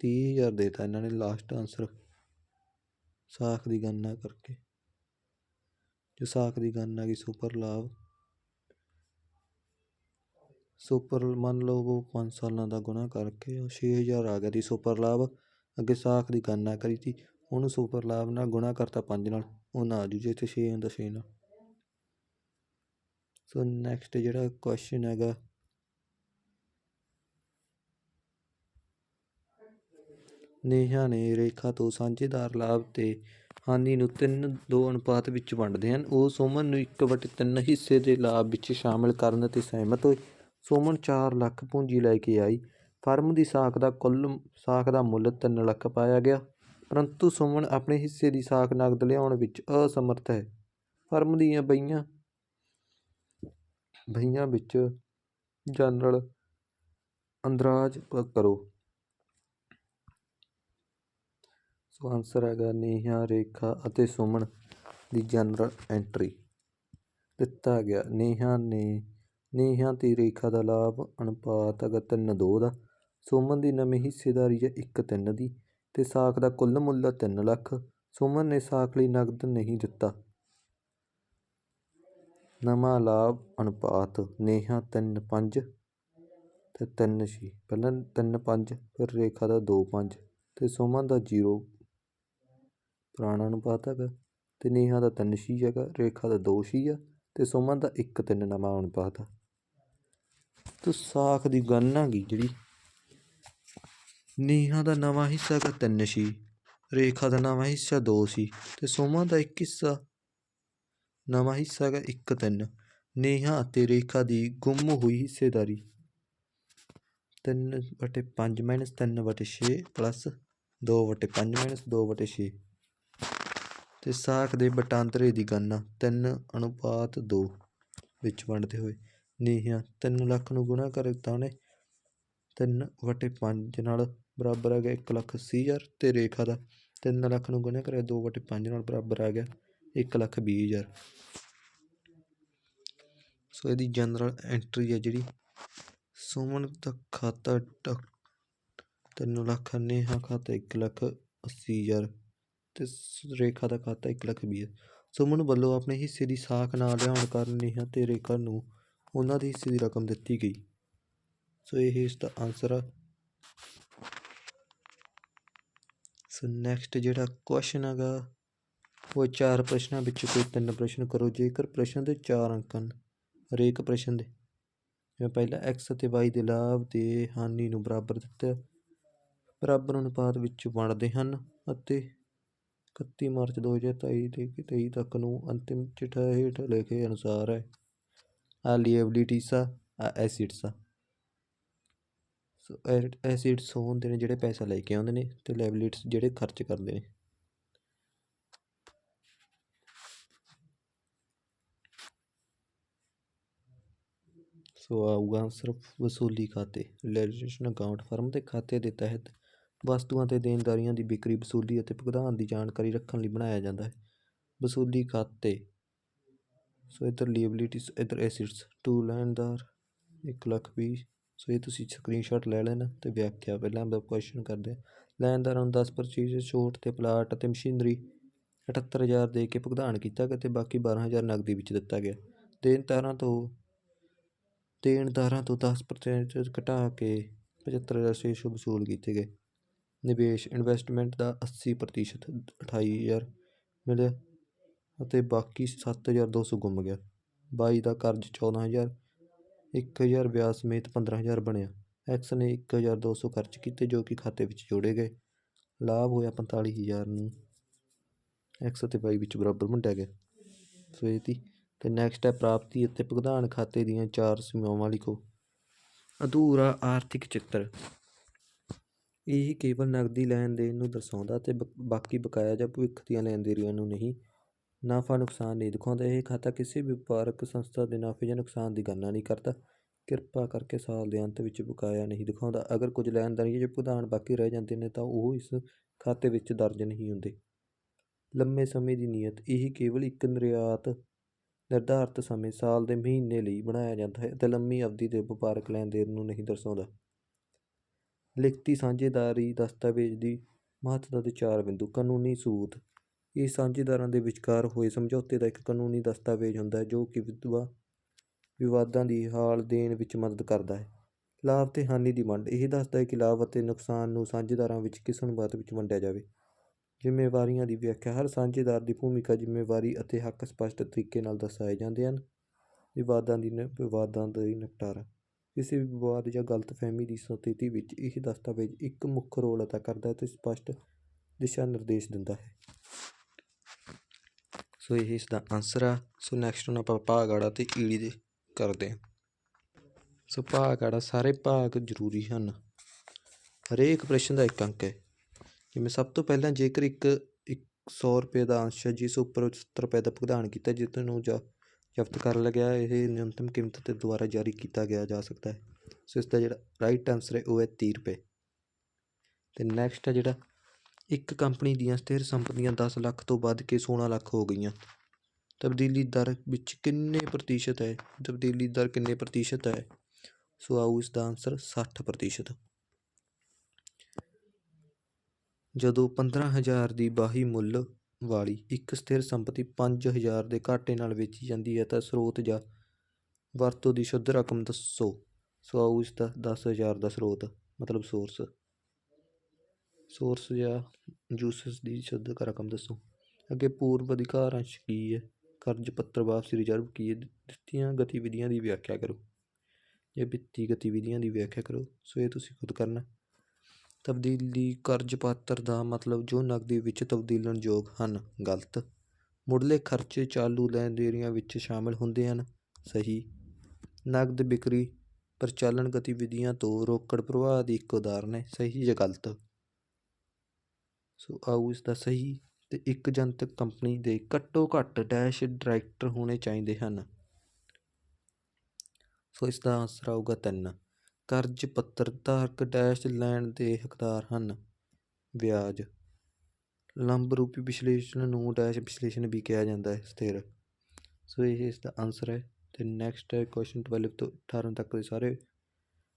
30000 ਦੇਤਾ ਇਹਨਾਂ ਨੇ ਲਾਸਟ ਆਨਸਰ ਸਾਖ ਦੀ ਗਣਨਾ ਕਰਕੇ। ਜੋ ਸਾਖ ਦੀ ਗਣਨਾ ਕੀ ਸੁਪਰ ਲਾਭ ਸੁਪਰ ਮੰਨ ਲਓ ਉਹ 5 ਸਾਲਾਂ ਦਾ ਗੁਣਾ ਕਰਕੇ ਉਹ 6000 ਆ ਗਿਆ ਦੀ ਸੁਪਰ ਲਾਭ। ਅੱਗੇ ਸਾਖ ਦੀ ਗਣਨਾ ਕਰੀ ਤੀ ਉਹਨੂੰ ਸੁਪਰ ਲਾਭ ਨਾਲ ਗੁਣਾ ਕਰਤਾ 5 ਨਾਲ। ਉਹ ਨਾ ਆ ਜੂ ਜੇ ਇੱਥੇ 6 ਹੁੰਦਾ 6 ਨਾਲ। ਸੋ ਨੈਕਸਟ ਜਿਹੜਾ ਕੁਐਸਚਨ ਹੈਗਾ। ਨੇਹਾ ਨੇ ਰੇਖਾ ਤੋਂ ਸਾਂਝੇਦਾਰ ਲਾਭ ਤੇ ਹਾਨੀ ਨੂੰ 3 2 ਅਨੁਪਾਤ ਵਿੱਚ ਵੰਡਦੇ ਹਨ। ਉਹ ਸੁਮਨ ਨੂੰ 1/3 ਹਿੱਸੇ ਦੇ ਲਾਭ ਵਿੱਚ ਸ਼ਾਮਿਲ ਕਰਨ ਤੇ ਸਹਿਮਤ ਹੋਏ। ਸੁਮਨ ਚਾਰ ਲੱਖ ਪੂੰਜੀ ਲੈ ਕੇ ਆਈ। ਫਰਮ ਦੀ ਸਾਖ ਦਾ ਕੁੱਲ ਸਾਖ ਦਾ ਮੁੱਲ ਤਿੰਨ ਲੱਖ ਪਾਇਆ ਗਿਆ। ਪਰੰਤੂ ਸੁਮਨ ਆਪਣੇ ਹਿੱਸੇ ਦੀ ਸਾਖ ਨਕਦ ਲਿਆਉਣ ਵਿੱਚ ਅਸਮਰੱਥ ਹੈ। ਫਰਮ ਦੀਆਂ ਬਈਆਂ ਬਹੀਆਂ ਵਿੱਚ ਜਨਰਲ ਅੰਦਰਾਜ ਕਰੋ। ਸੋ ਆਨਸਰ ਹੈਗਾ ਨੇਹਾ, ਰੇਖਾ ਅਤੇ ਸੁਮਨ ਦੀ ਜਨਰਲ ਐਂਟਰੀ ਦਿੱਤਾ ਗਿਆ। ਨੇਹਾ ਨੇ ਨੇਹਾ ਤੇ ਰੇਖਾ ਦਾ ਲਾਭ, ਅਨੁਪਾਤ ਹੈਗਾ ਤਿੰਨ ਦੋ ਦਾ, ਸੁਮਨ ਦੀ ਨਵੀਂ ਹਿੱਸੇਦਾਰੀ ਹੈ ਇੱਕ ਤਿੰਨ ਦੀ ਤੇ ਸਾਖ ਦਾ ਕੁੱਲ ਮੁੱਲ ਹੈ ਤਿੰਨ ਲੱਖ। ਸੁਮਨ ਨੇ ਸਾਖ ਲਈ ਨਕਦ ਨਹੀਂ ਦਿੱਤਾ। ਨਵਾਂ ਲਾਭ, ਅਨੁਪਾਤ, ਨੇਹਾ ਤਿੰਨ ਪੰਜ ਤੇ ਤਿੰਨ ਛੇ। ਪਹਿਲਾਂ ਤਿੰਨ ਪੰਜ, ਫਿਰ ਰੇਖਾ ਦਾ ਦੋ ਪੰਜ ਤੇ ਸੁਮਨ ਦਾ ਜ਼ੀਰੋ। ਪੁਰਾਣਾ ਅਨੁਪਾਤ ਹੈਗਾ ਤੇ ਨੇਹਾ ਦਾ ਤਿੰਨ ਛੇ ਹੈਗਾ, ਰੇਖਾ ਦਾ ਦੋ ਛੇ ਆ ਤੇ ਸੁਮਨ ਦਾ ਇੱਕ ਤਿੰਨ ਨਵਾਂ ਅਨੁਪਾਤ ਆ। ਤੂੰ ਸਾਖ ਦੀ ਗਣਨਾ ਗੀ ਜਿਹੜੀ। ਨੇਹਾ ਦਾ ਨਵਾਂ ਹਿੱਸਾ ਹੈਗਾ ਤਿੰਨ ਸੀ, ਰੇਖਾ ਦਾ ਨਵਾਂ ਹਿੱਸਾ ਦੋ ਸੀ ਤੇ ਸੁਮਨ ਦਾ ਇੱਕ ਹਿੱਸਾ। ਨਵਾਂ ਹਿੱਸਾ ਹੈਗਾ ਇੱਕ ਤਿੰਨ, ਨੇਹਾ ਅਤੇ ਰੇਖਾ ਦੀ ਗੁੰਮ ਹੋਈ ਹਿੱਸੇਦਾਰੀ। ਤਿੰਨ ਵਟੇ ਪੰਜ ਮਾਈਨਸ ਤਿੰਨ ਵਟੇ ਛੇ ਪਲੱਸ ਦੋ ਵਟੇ ਪੰਜ ਮਾਈਨਸ ਦੋ ਵਟੇ ਛੇ। ਤੇ ਸਾਖ ਦੇ ਵਟਾਂਦਰੇ ਦੀ ਗਣਨਾ ਤਿੰਨ ਅਨੁਪਾਤ ਦੋ ਵਿੱਚ ਵੰਡਦੇ ਹੋਏ। ਨੇਹਾ ਤਿੰਨ ਲੱਖ ਨੂੰ ਗੁਣਾ ਕਰ ਦਿੱਤਾ ਉਹਨੇ। ਤਿੰਨ ਵਟੇ ਪੰਜ ਨਾਲ ਬਰਾਬਰ ਆ ਗਿਆ ਇੱਕ ਲੱਖ ਅੱਸੀ ਹਜ਼ਾਰ ਅਤੇ ਰੇਖਾ ਦਾ। ਤਿੰਨ ਲੱਖ ਨੂੰ ਗੁਣਾ ਕਰਿਆ, ਦੋ ਵਟੇ ਪੰਜ ਨਾਲ ਬਰਾਬਰ ਆ ਗਿਆ, ਇੱਕ ਲੱਖ ਵੀਹ ਹਜ਼ਾਰ। ਸੋ ਇਹਦੀ ਜਨਰਲ ਐਂਟਰੀ ਹੈ ਜਿਹੜੀ। ਸੁਮਨ ਦਾ ਖਾਤਾ ਟ- ਤਿੰਨ ਲੱਖ ਨੇਹਾ ਖਾਤਾ, ਇੱਕ ਲੱਖ ਅੱਸੀ ਹਜ਼ਾਰ ਤੇ ਰੇਖਾ ਦਾ ਖਾਤਾ, ਇੱਕ ਲੱਖ ਵੀਹ ਹਜ਼ਾਰ। ਸੁਮਨ ਵੱਲੋਂ ਆਪਣੇ ਹਿੱਸੇ ਦੀ ਸਾਖ ਨਾ ਲਿਆਉਣ ਕਾਰਨ ਨੇਹਾ ਤੇ ਰੇਖਾ ਨੂੰ ਉਹਨਾਂ ਦੇ ਹਿੱਸੇ ਦੀ ਰਕਮ ਦਿੱਤੀ ਗਈ। ਸੋ ਇਹ ਇਸ ਦਾ ਆਨਸਰ ਆ। ਸੋ ਨੈਕਸਟ ਜਿਹੜਾ ਕੁਐਸਚਨ ਹੈਗਾ, ਉਹ ਚਾਰ ਪ੍ਰਸ਼ਨਾਂ ਵਿੱਚੋਂ ਕੋਈ ਤਿੰਨ ਪ੍ਰਸ਼ਨ ਕਰੋ। ਜੇਕਰ ਪ੍ਰਸ਼ਨ ਦੇ ਚਾਰ ਅੰਕ ਹਨ, ਹਰੇਕ ਪ੍ਰਸ਼ਨ ਦੇ, ਜਿਵੇਂ ਪਹਿਲਾ x ਅਤੇ y ਦੇ ਲਾਭ ਤੇ ਹਾਨੀ ਨੂੰ ਬਰਾਬਰ ਦਿੱਤਾ, ਬਰਾਬਰ ਅਨੁਪਾਤ ਵਿੱਚ ਵੰਡਦੇ ਹਨ ਅਤੇ 31 ਮਾਰਚ 2023 ਦੇ 23 ਤੱਕ ਨੂੰ ਅੰਤਿਮ ਚਿੱਠਾ ਹੇਠ ਲਿਖੇ ਅਨੁਸਾਰ ਹੈ। ਆ ਲੀਐਬਿਲਿਟੀਸ ਆ ਆ ਐਸਿਡਸ ਆ। ਸੋ ਐਸਿਡਸ ਉਹ ਹੁੰਦੇ ਨੇ ਜਿਹੜੇ ਪੈਸਾ ਲੈ ਕੇ ਆਉਂਦੇ ਨੇ ਤੇ ਲਾਇਬਿਲਿਟੀਜ਼ ਜਿਹੜੇ ਖਰਚ ਕਰਦੇ ਨੇ। ਸੋ ਆਊਗਾ ਆਨਸਰ ਵਸੂਲੀ ਖਾਤੇ। ਰਿਲੇਸ਼ਨ ਅਕਾਊਂਟ ਫਰਮ ਦੇ ਖਾਤੇ ਦੇ ਤਹਿਤ ਵਸਤੂਆਂ ਤੇ ਦੇਣਦਾਰੀਆਂ ਦੀ ਵਿਕਰੀ, ਵਸੂਲੀ ਅਤੇ ਭੁਗਤਾਨ ਦੀ ਜਾਣਕਾਰੀ ਰੱਖਣ ਲਈ ਬਣਾਇਆ ਜਾਂਦਾ ਹੈ। ਵਸੂਲੀ ਖਾਤੇ ਸੋ ਇੱਧਰ ਲੀਏਬਿਲਿਟੀਜ਼ ਇੱਧਰ ਐਸਿਡਸ ਟੂ ਲੈਣਦਾਰ, ਇੱਕ ਲੱਖ ਵੀਹ, ਸੋ ਇਹ ਤੁਸੀਂ ਸਕਰੀਨਸ਼ਾਟ ਲੈ ਲੈਣਾ ਤੇ ਵਿਆਖਿਆ ਪਹਿਲਾਂ ਦਾ ਕੁਐਸਚਨ ਕਰਦੇ ਹਾਂ ਲੈਣਦਾਰਾਂ ਨੂੰ 10 ਪਰਚੇਜ ਛੋਟ ਤੇ ਪਲਾਟ ਅਤੇ ਮਸ਼ੀਨਰੀ 78000 ਦੇ ਕੇ ਭੁਗਤਾਨ ਕੀਤਾ ਗਿਆ ਤੇ ਬਾਕੀ 12000 ਨਕਦੀ ਵਿੱਚ ਦਿੱਤਾ ਗਿਆ। ਦੇਣਦਾਰਾਂ ਤੋਂ ਦੇਣਦਾਰਾਂ ਤੋਂ 10% ਘਟਾ ਕੇ 75000 ਸ਼ੇਸ਼ ਵਸੂਲ ਕੀਤੇ ਗਏ। ਨਿਵੇਸ਼ ਇਨਵੈਸਟਮੈਂਟ ਦਾ 80% 28000 ਮਿਲਿਆ। ਅਤੇ ਬਾਕੀ 7200 ਗੁੰਮ ਗਿਆ। ਬਾਈ ਦਾ ਕਰਜ਼ 14000 1000 ਵਿਆਜ ਸਮੇਤ 15000 ਬਣਿਆ। ਐਕਸ ਨੇ 1200 ਖਰਚ ਕੀਤੇ ਜੋ ਕਿ ਖਾਤੇ ਵਿੱਚ ਜੋੜੇ ਗਏ। ਲਾਭ ਹੋਇਆ 45000 ਨੂੰ ਐਕਸ ਅਤੇ ਵਾਈ ਵਿੱਚ ਬਰਾਬਰ ਵੰਡਿਆ ਗਿਆ। ਸੋ ਇਹ ਤੀ ਤੇ ਨੈਕਸਟ ਹੈ ਪ੍ਰਾਪਤੀ ਅਤੇ ਭੁਗਤਾਨ ਖਾਤੇ ਦੀਆਂ ਚਾਰ ਸੀਮਾਵਾਂ ਲਿਖੋ। ਅਧੂਰਾ ਆਰਥਿਕ ਚਿੱਤਰ। ਇਹ ਕੇਵਲ ਨਕਦੀ ਲੈਣ ਦੇਣ ਨੂੰ ਦਰਸਾਉਂਦਾ ਤੇ ਬ- ਬਾਕੀ ਬਕਾਇਆ ਜਾਂ ਭਵਿੱਖ ਦੀਆਂ ਲੈਣ ਦੇਣਾਂ ਨੂੰ ਨਹੀਂ ਨਾਫਾ ਨੁਕਸਾਨ ਨਹੀਂ ਦਿਖਾਉਂਦਾ। ਇਹ ਖਾਤਾ ਕਿਸੇ ਵੀ ਵਪਾਰਕ ਸੰਸਥਾ ਦੇ ਨਾਫੇ ਜਾਂ ਨੁਕਸਾਨ ਦੀ ਗਣਨਾ ਨਹੀਂ ਕਰਦਾ। ਕਿਰਪਾ ਕਰਕੇ ਸਾਲ ਦੇ ਅੰਤ ਵਿੱਚ ਬਕਾਇਆ ਨਹੀਂ ਦਿਖਾਉਂਦਾ। ਅਗਰ ਕੁਝ ਲੈਣ ਲੈਣਦਾਰੀ ਜਾਂ ਭੁਗਤਾਨ ਬਾਕੀ ਰਹਿ ਜਾਂਦੇ ਨੇ ਤਾਂ ਉਹ ਇਸ ਖਾਤੇ ਵਿੱਚ ਦਰਜ ਨਹੀਂ ਹੁੰਦੇ। ਲੰਮੇ ਸਮੇਂ ਦੀ ਨੀਅਤ, ਇਹ ਕੇਵਲ ਇੱਕ ਨਿਰਯਾਤ ਨਿਰਧਾਰਤ ਸਮੇਂ ਸਾਲ ਦੇ ਮਹੀਨੇ ਲਈ ਬਣਾਇਆ ਜਾਂਦਾ ਹੈ ਅਤੇ ਲੰਮੀ ਅਵਧੀ ਦੇ ਵਪਾਰਕ ਲੈਣ ਦੇਣ ਨੂੰ ਨਹੀਂ ਦਰਸਾਉਂਦਾ। ਲਿਖਤੀ ਸਾਂਝੇਦਾਰੀ ਦਸਤਾਵੇਜ਼ ਦੀ ਮਹੱਤਤਾ ਦੇ ਚਾਰ ਬਿੰਦੂ, ਕਾਨੂੰਨੀ ਸੂਤ ਇਹ ਸਾਂਝੇਦਾਰਾਂ ਦੇ ਵਿਚਕਾਰ ਹੋਏ ਸਮਝੌਤੇ ਦਾ ਇੱਕ ਕਾਨੂੰਨੀ ਦਸਤਾਵੇਜ਼ ਹੁੰਦਾ ਹੈ, ਜੋ ਕਿ ਵਿਧਵਾ ਵਿਵਾਦਾਂ ਦੀ ਹਾਲ ਦੇਣ ਵਿੱਚ ਮਦਦ ਕਰਦਾ ਹੈ। ਲਾਭ ਅਤੇ ਹਾਨੀ ਦੀ ਵੰਡ ਇਹ ਦੱਸਦਾ ਹੈ ਕਿ ਲਾਭ ਅਤੇ ਨੁਕਸਾਨ ਨੂੰ ਸਾਂਝੇਦਾਰਾਂ ਵਿੱਚ ਕਿਸ ਅਨੁਪਾਤ ਵਿੱਚ ਵੰਡਿਆ ਜਾਵੇ। ਜ਼ਿੰਮੇਵਾਰੀਆਂ ਦੀ ਵਿਆਖਿਆ ਹਰ ਸਾਂਝੇਦਾਰ ਦੀ ਭੂਮਿਕਾ, ਜ਼ਿੰਮੇਵਾਰੀ ਅਤੇ ਹੱਕ ਸਪਸ਼ਟ ਤਰੀਕੇ ਨਾਲ ਦਰਸਾਏ ਜਾਂਦੇ ਹਨ। ਵਿਵਾਦਾਂ ਦੀ ਨ- ਵਿਵਾਦਾਂ ਦਾ ਨਿਪਟਾਰਾ ਕਿਸੇ ਵੀ ਵਿਵਾਦ ਜਾਂ ਗਲਤਫਹਿਮੀ ਦੀ ਸਥਿਤੀ ਵਿੱਚ ਇਹ ਦਸਤਾਵੇਜ਼ ਇੱਕ ਮੁੱਖ ਰੋਲ ਅਦਾ ਕਰਦਾ ਹੈ ਅਤੇ ਸਪਸ਼ਟ ਦਿਸ਼ਾ ਨਿਰਦੇਸ਼ ਦਿੰਦਾ ਹੈ। ਸੋ ਇਹ ਇਸ ਦਾ ਆਨਸਰ ਆ। ਸੋ ਨੈਕਸਟ ਹੁਣ ਆਪਾਂ ਭਾਗ ਆੜਾ ਤੇ ਈੜੀ ਦੇ ਕਰਦੇ ਹਾਂ। ਸੋ ਭਾਗ ਆੜਾ ਸਾਰੇ ਭਾਗ ਜ਼ਰੂਰੀ ਹਨ। ਹਰੇਕ ਪ੍ਰਸ਼ਨ ਦਾ ਇੱਕ ਅੰਕ ਹੈ। ਜਿਵੇਂ ਸਭ ਤੋਂ ਪਹਿਲਾਂ ਜੇਕਰ ਇੱਕ ਇੱਕ 100 ਰੁਪਏ ਦਾ ਅੰਸ਼ ਹੈ, ਜਿਸ ਉੱਪਰ 70 ਰੁਪਏ ਦਾ ਭੁਗਤਾਨ ਕੀਤਾ, ਜਿਸ ਨੂੰ ਜਾਂ, ਜ਼ਬਤ ਕਰ ਲਿਆ ਗਿਆ ਇਹ ਨਿਊਨਤਮ ਕੀਮਤ ਤੇ ਦੁਬਾਰਾ ਜਾਰੀ ਕੀਤਾ ਗਿਆ, ਜਾ ਸਕਦਾ ਹੈ। ਸੋ ਇਸ ਦਾ ਜਿਹੜਾ ਰਾਈਟ ਆਨਸਰ ਹੈ, ਉਹ ਹੈ 30 ਰੁਪਏ। ਤੇ ਨੈਕਸਟ ਹੈ ਜਿਹੜਾ ਇੱਕ ਕੰਪਨੀ ਦੀਆਂ ਸਥਿਰ ਸੰਪਤੀਆਂ ਦਸ ਲੱਖ ਤੋਂ ਵੱਧ ਕੇ 16 ਲੱਖ ਹੋ ਗਈਆਂ। ਤਬਦੀਲੀ ਦਰ ਵਿੱਚ ਕਿੰਨੇ ਪ੍ਰਤੀਸ਼ਤ ਹੈ? ਤਬਦੀਲੀ ਦਰ ਕਿੰਨੇ ਪ੍ਰਤੀਸ਼ਤ ਹੈ? ਸੋ ਆਓ ਇਸ ਦਾ ਆਨਸਰ ਸੱਠ ਪ੍ਰਤੀਸ਼ਤ। ਜਦੋਂ 15000 ਦੀ ਬਾਹੀ ਮੁੱਲ ਵਾਲੀ ਇੱਕ ਸਥਿਰ ਸੰਪਤੀ 5000 ਦੇ ਘਾਟੇ ਨਾਲ ਵੇਚੀ ਜਾਂਦੀ ਹੈ ਤਾਂ ਸਰੋਤ ਜਾਂ ਵਰਤੋਂ ਦੀ ਸ਼ੁੱਧ ਰਕਮ ਦੱਸੋ। ਸੋ ਆਓ ਇਸ ਦਾ 10000 ਦਾ ਸਰੋਤ, ਮਤਲਬ ਸੋਰਸ ਸੋਰਸ ਜਾਂ ਯੂਸਸ ਦੀ ਸ਼ੁੱਧ ਰਕਮ ਦੱਸੋ। ਅੱਗੇ ਪੂਰਵ ਅਧਿਕਾਰ ਅੰਸ਼ ਕੀ ਹੈ? ਕਰਜ਼ ਪੱਤਰ ਵਾਪਸੀ ਰਿਜ਼ਰਵ ਕੀ ਹੈ? ਦਿੱਤੀਆਂ ਗਤੀਵਿਧੀਆਂ ਦੀ ਵਿਆਖਿਆ ਕਰੋ। ਜਾਂ ਵਿੱਤੀ ਗਤੀਵਿਧੀਆਂ ਦੀ ਵਿਆਖਿਆ ਕਰੋ। ਸੋ ਇਹ ਤੁਸੀਂ ਖੁਦ ਕਰਨਾ। ਤਬਦੀਲੀ ਕਰਜ਼ ਪਾਤਰ ਦਾ ਮਤਲਬ ਜੋ ਨਕਦੀ ਵਿੱਚ ਤਬਦੀਲਣਯੋਗ ਹਨ, ਗਲਤ। ਮੁੱਢਲੇ ਖਰਚੇ ਚਾਲੂ ਲੈਣ ਦੇਣੀਆਂ ਵਿੱਚ ਸ਼ਾਮਲ ਹੁੰਦੇ ਹਨ। ਸਹੀ। ਨਕਦ ਵਿਕਰੀ ਪ੍ਰਚਲਨ ਗਤੀਵਿਧੀਆਂ ਤੋਂ ਰੋਕੜ ਪ੍ਰਵਾਹ ਦੀ ਇੱਕ ਉਦਾਹਰਨ ਹੈ। ਸਹੀ ਜਾਂ ਗਲਤ? ਸੋ ਆਓ ਇਸ ਦਾ ਸਹੀ ਅਤੇ ਇੱਕ ਜਨਤਕ ਕੰਪਨੀ ਦੇ ਘੱਟੋ ਘੱਟ ਡੈਸ਼ ਡਾਇਰੈਕਟਰ ਹੋਣੇ ਚਾਹੀਦੇ ਹਨ। ਸੋ ਇਸ ਦਾ ਆਨਸਰ ਆਊਗਾ 3 ਕਰਜ਼ ਪੱਤਰ ਧਾਰਕ ਡੈਸ਼ ਲੈਣ ਦੇ ਹੱਕਦਾਰ ਹਨ। ਵਿਆਜ। ਲੰਬ ਰੂਪੀ ਵਿਸ਼ਲੇਸ਼ਣ ਨੂੰ ਡੈਸ਼ ਵਿਸ਼ਲੇਸ਼ਣ ਵੀ ਕਿਹਾ ਜਾਂਦਾ ਹੈ, ਸਥਿਰ। ਸੋ ਇਹ ਇਸ ਦਾ ਆਨਸਰ ਹੈ ਤੇ ਨੈਕਸਟ ਹੈ ਕੁਐਸਚਨ 12 ਤੋਂ 18 ਤੱਕ ਦੇ ਸਾਰੇ।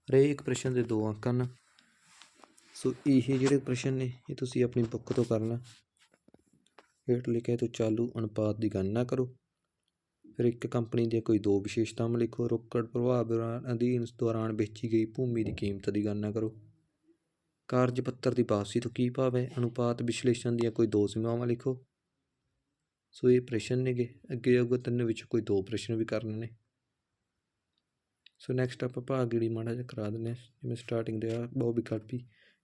ਹਰੇਕ ਪ੍ਰਸ਼ਨ ਦੇ ਦੋ ਅੰਕ ਹਨ। ਸੋ ਇਹ ਜਿਹੜੇ ਪ੍ਰਸ਼ਨ ਨੇ, ਇਹ ਤੁਸੀਂ ਆਪਣੀ ਬੁੱਕ ਤੋਂ ਕਰਨਾ। ਹੇਠ ਲਿਖਿਆ, ਤੋਂ ਚਾਲੂ ਅਨੁਪਾਤ ਦੀ ਗਣਨਾ ਕਰੋ। ਫਿਰ ਇੱਕ ਕੰਪਨੀ ਦੀਆਂ ਕੋਈ ਦੋ ਵਿਸ਼ੇਸ਼ਤਾਵਾਂ ਲਿਖੋ। ਰੋਕੜ ਪ੍ਰਭਾਵ ਦੌਰਾਨ ਅਧੀਨ ਦੌਰਾਨ ਵੇਚੀ ਗਈ ਭੂਮੀ ਦੀ ਕੀਮਤ ਦੀ ਗਣਨਾ ਕਰੋ। ਕਾਰਜ ਪੱਤਰ ਦੀ ਵਾਪਸੀ ਤੋਂ ਕੀ ਭਾਵ ਹੈ? ਅਨੁਪਾਤ ਵਿਸ਼ਲੇਸ਼ਣ ਦੀਆਂ ਕੋਈ ਦੋ ਸੀਮਾਵਾਂ ਲਿਖੋ। ਸੋ ਇਹ ਪ੍ਰਸ਼ਨ ਨੇਗੇ। ਅੱਗੇ ਅੱਗੇ ਤਿੰਨ ਵਿੱਚ ਕੋਈ ਦੋ ਪ੍ਰਸ਼ਨ ਵੀ ਕਰਨੇ ਨੇ। ਸੋ ਨੈਕਸਟ ਆਪਾਂ ਭਾਗ ਜਿਹੜੀ ਮਾੜਾ ਜਿਹਾ ਕਰਾ ਦਿੰਦੇ ਹਾਂ, ਜਿਵੇਂ ਸਟਾਰਟਿੰਗ ਦੇ ਆ ਬਹੁਤ ਵਿਕਲਪ।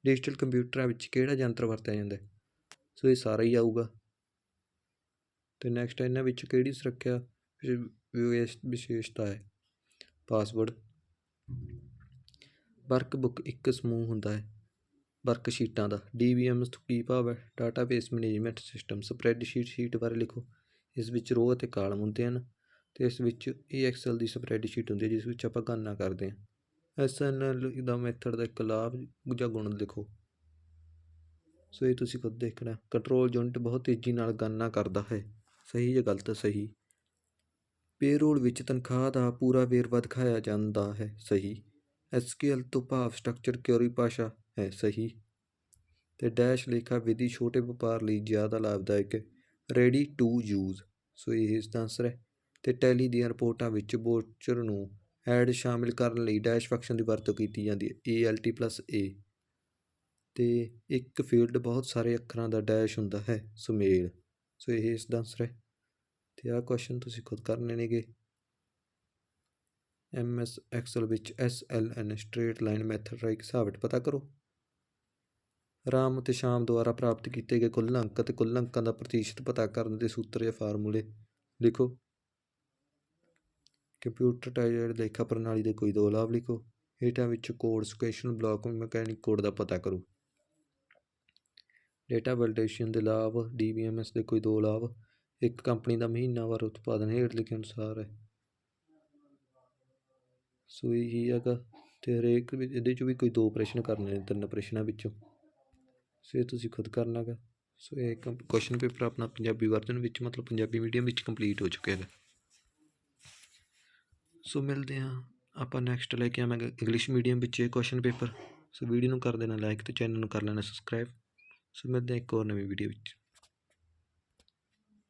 ਡਿਜੀਟਲ ਕੰਪਿਊਟਰਾਂ ਵਿੱਚ ਕਿਹੜਾ ਯੰਤਰ ਵਰਤਿਆ ਜਾਂਦਾ ਹੈ? ਸੋ ਇਹ ਸਾਰਾ ਹੀ ਆਊਗਾ। ਅਤੇ ਨੈਕਸਟ ਇਹਨਾਂ ਵਿੱਚ ਕਿਹੜੀ ਸੁਰੱਖਿਆ ਵਿਸ਼ੇ- ਵਿਸ਼ੇਸ਼- ਵਿਸ਼ੇਸ਼ਤਾ ਹੈ? ਪਾਸਵਰਡ ਵਰਕਬੁੱਕ ਇੱਕ ਸਮੂਹ ਹੁੰਦਾ ਹੈ ਵਰਕ ਸ਼ੀਟਾਂ ਦਾ ਡੀਬੀਐਮ ਤੋਂ ਕੀ ਭਾਵ ਹੈ? Database management system spreadsheet sheet ਬਾਰੇ ਲਿਖੋ। ਇਸ ਵਿੱਚ ਰੋ ਅਤੇ ਕਾਲਮ ਹੁੰਦੇ ਹਨ। ਅਤੇ ਇਸ ਵਿੱਚ ਇਹ ਐਕਸਲ ਦੀ ਸਪਰੈਡਸ਼ੀਟ ਹੁੰਦੀ ਹੈ, ਜਿਸ ਵਿੱਚ ਆਪਾਂ ਗਣਨਾ ਕਰਦੇ ਹਾਂ। ਐਸ ਐਨ ਐਲ ਦਾ ਮੈਥਡ ਦਾ ਇੱਕ ਲਾਭ ਜਾਂ ਗੁਣ ਲਿਖੋ। ਸੋ ਇਹ ਤੁਸੀਂ ਖੁਦ ਦੇਖਣਾ ਕੰਟਰੋਲ ਯੂਨਿਟ ਬਹੁਤ ਤੇਜ਼ੀ ਨਾਲ ਗਣਨਾ ਕਰਦਾ ਹੈ। ਸਹੀ ਜਾਂ ਗਲਤ? ਸਹੀ। ਪੇਰੋਲ ਵਿੱਚ ਤਨਖਾਹ ਦਾ ਪੂਰਾ ਵੇਰਵਾ ਦਿਖਾਇਆ ਜਾਂਦਾ ਹੈ। ਸਹੀ। ਐਸਕੇਐਲ ਤੋਂ ਭਾਵ ਸਟਰਕਚਰ ਕਿਉਰੀ ਭਾਸ਼ਾ ਹੈ। ਸਹੀ। ਤੇ ਡੈਸ਼ ਲੇਖਾ ਵਿਧੀ ਛੋਟੇ ਵਪਾਰ ਲਈ ਜ਼ਿਆਦਾ ਲਾਭਦਾਇਕ। ਹੈ ਰੈਡੀ ਟੂ ਯੂਜ਼ ਸੋ ਇਹ ਇਸ ਦਾ ਆਨਸਰ ਹੈ। ਤੇ ਟੈਲੀ ਦੀਆਂ ਰਿਪੋਰਟਾਂ ਵਿੱਚ ਬੋਚਰ ਨੂੰ ਐਡ ਸ਼ਾਮਿਲ ਕਰਨ ਲਈ ਡੈਸ਼ ਫੰਕਸ਼ਨ ਦੀ ਵਰਤੋਂ ਕੀਤੀ ਜਾਂਦੀ ਹੈ। A L T plus A. ਤੇ ਇੱਕ ਫੀਲਡ ਬਹੁਤ ਸਾਰੇ ਅੱਖਰਾਂ ਦਾ ਡੈਸ਼ ਹੁੰਦਾ ਹੈ। ਸੁਮੇਲ। ਸੋ ਇਹ ਇਸ ਦਾ ਆਨਸਰ ਹੈ। ਤੇ ਆਹ ਕੁਐਸਚਨ ਤੁਸੀਂ ਖੁਦ ਕਰਨੇ ਨੇਗੇ। ਐਮ ਐਸ ਐਕਸਲ ਵਿੱਚ S L N straight line method ਰਾਹੀਂ ਹਿਸਾਬਟ ਪਤਾ ਕਰੋ। ਰਾਮ ਅਤੇ ਸ਼ਾਮ ਦੁਆਰਾ ਪ੍ਰਾਪਤ ਕੀਤੇ ਗਏ ਕੁੱਲ ਅੰਕ ਅਤੇ ਕੁੱਲ ਅੰਕਾਂ ਦਾ ਪ੍ਰਤੀਸ਼ਤ ਪਤਾ ਕਰਨ ਦੇ ਸੂਤਰ ਜਾਂ ਫਾਰਮੂਲੇ ਲਿਖੋ। ਕੰਪਿਊਟਰਾਈਜ਼ਡ ਲੇਖਾ ਪ੍ਰਣਾਲੀ ਦੇ ਕੋਈ ਦੋ ਲਾਭ ਲਿਖੋ। ਹੇਠਾਂ ਵਿੱਚ ਕੋਡ ਸਕੁਏਸ਼ਨ ਬਲਾਕ ਮਕੈਨਿਕ ਕੋਡ ਦਾ ਪਤਾ ਕਰੋ। ਡੇਟਾ ਵੈਲਿਡੇਸ਼ਨ ਦੇ ਲਾਭ ਡੀਬੀਐਮਐਸ ਦੇ ਕੋਈ ਦੋ ਲਾਭ। ਇੱਕ ਕੰਪਨੀ ਦਾ ਮਹੀਨਾਵਾਰ ਉਤਪਾਦਨ ਹੇਠ ਲਿਖੇ ਅਨੁਸਾਰ ਹੈ। ਸੋ ਇਹੀ ਹੈਗਾ ਤੇ ਹਰੇਕ ਇਹਦੇ 'ਚੋਂ ਵੀ ਕੋਈ ਦੋ ਪ੍ਰਸ਼ਨ ਕਰਨੇ ਨੇ, ਤਿੰਨ ਪ੍ਰਸ਼ਨਾਂ ਵਿੱਚੋਂ। ਸੋ ਇਹ ਤੁਸੀਂ ਖੁਦ ਕਰਨਾ ਗਾ। ਸੋ ਇਹ ਕੁਐਸਚਨ ਪੇਪਰ ਆਪਣਾ ਪੰਜਾਬੀ ਵਰਜ਼ਨ ਵਿੱਚ, ਮਤਲਬ ਪੰਜਾਬੀ ਮੀਡੀਅਮ ਵਿੱਚ ਕੰਪਲੀਟ ਹੋ ਚੁੱਕਿਆ ਹੈ ਸੋ ਮਿਲਦੇ ਹਾਂ ਆਪਾਂ ਨੈਕਸਟ ਲੈ ਕੇ ਆਵਾਂਗੇ ਇੰਗਲਿਸ਼ ਮੀਡੀਅਮ ਵਿੱਚ ਇਹ ਕੁਐਸਚਨ ਪੇਪਰ ਸੋ ਵੀਡੀਓ ਨੂੰ ਕਰ ਦੇਣਾ ਲਾਈਕ ਤੇ ਚੈਨਲ ਨੂੰ ਕਰ ਲੈਣਾ ਸਬਸਕ੍ਰਾਈਬ ਸੋ ਮਿਲਦੇ ਹਾਂ ਇੱਕ ਹੋਰ ਨਵੀਂ ਵੀਡੀਓ ਵਿੱਚ।